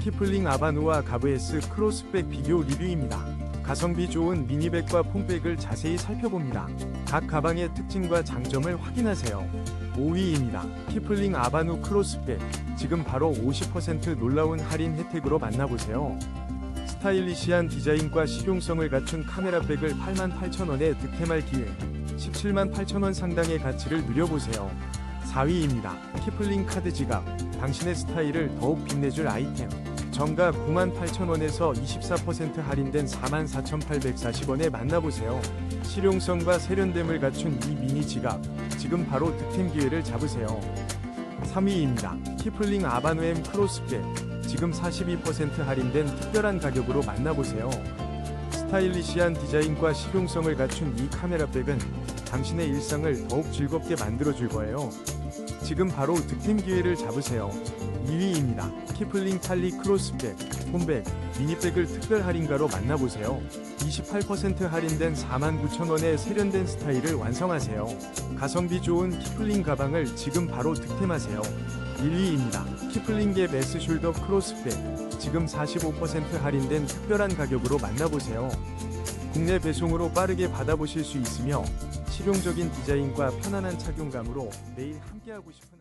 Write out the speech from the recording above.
키플링 아바누와 가브에스 크로스백 비교 리뷰입니다. 가성비 좋은 미니백과 폼백을 자세히 살펴봅니다. 각 가방의 특징과 장점을 확인하세요. 5위입니다. 키플링 아바누 크로스백. 지금 바로 50% 놀라운 할인 혜택으로 만나보세요. 스타일리시한 디자인과 실용성을 갖춘 카메라백을 88,000원에 득템할 기회. 178,000원 상당의 가치를 누려보세요. 4위입니다. 키플링 카드 지갑. 당신의 스타일을 더욱 빛내줄 아이템. 정가 98,000원에서 24% 할인된 44,840원에 만나보세요. 실용성과 세련됨을 갖춘 이 미니 지갑. 지금 바로 득템 기회를 잡으세요. 3위입니다. 키플링 아바누엠 크로스백. 지금 42% 할인된 특별한 가격으로 만나보세요. 스타일리시한 디자인과 실용성을 갖춘 이 카메라백은 당신의 일상을 더욱 즐겁게 만들어줄 거예요. 지금 바로 득템 기회를 잡으세요. 2위입니다. 키플링 탈리 크로스백, 홈백, 미니백을 특별 할인가로 만나보세요. 28% 할인된 49,000원의 세련된 스타일을 완성하세요. 가성비 좋은 키플링 가방을 지금 바로 득템하세요. 1위입니다. 키플링 갭 S 숄더 크로스백. 지금 45% 할인된 특별한 가격으로 만나보세요. 국내 배송으로 빠르게 받아보실 수 있으며 실용적인 디자인과 편안한 착용감으로 매일 함께하고 싶은